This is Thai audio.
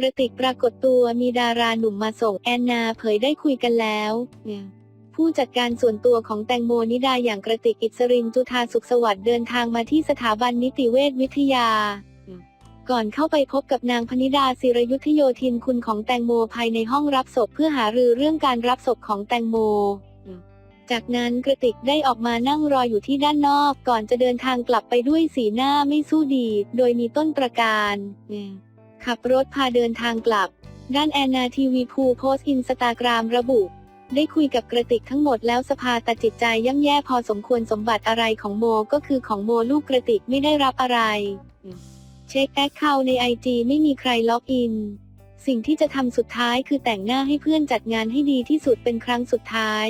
กระติกปรากฏตัวมีดาราหนุ่มมาส่งแอนนาเผยได้คุยกันแล้วเนี่ยผู้จัดการส่วนตัวของแตงโมนิดาอย่างกระติกอิสรินจุธาสุขสวัสดิ์เดินทางมาที่สถาบันนิติเวชวิทยา ก่อนเข้าไปพบกับนางพนิดาศิรยุทธโยธินคุณของแตงโมภายในห้องรับศพเพื่อหารือเรื่องการรับศพของแตงโมจากนั้นกระติกได้ออกมานั่งรออยู่ที่ด้านนอกก่อนจะเดินทางกลับไปด้วยสีหน้าไม่สู้ดี โดยมีต้นประการ ขับรถพาเดินทางกลับ ด้านแอนนาทีวีพูโพสต์อินสตาแกรมระบุ ได้คุยกับกระติกทั้งหมดแล้วสภาตัดจิตใจย่ำแย่พอสมควรสมบัติอะไรของโมก็คือของโมลูกกระติกไม่ได้รับอะไร เช็คแอคเคาท์ในไอจีไม่มีใครล็อกอิน สิ่งที่จะทำสุดท้ายคือแต่งหน้าให้เพื่อนจัดงานให้ดีที่สุดเป็นครั้งสุดท้าย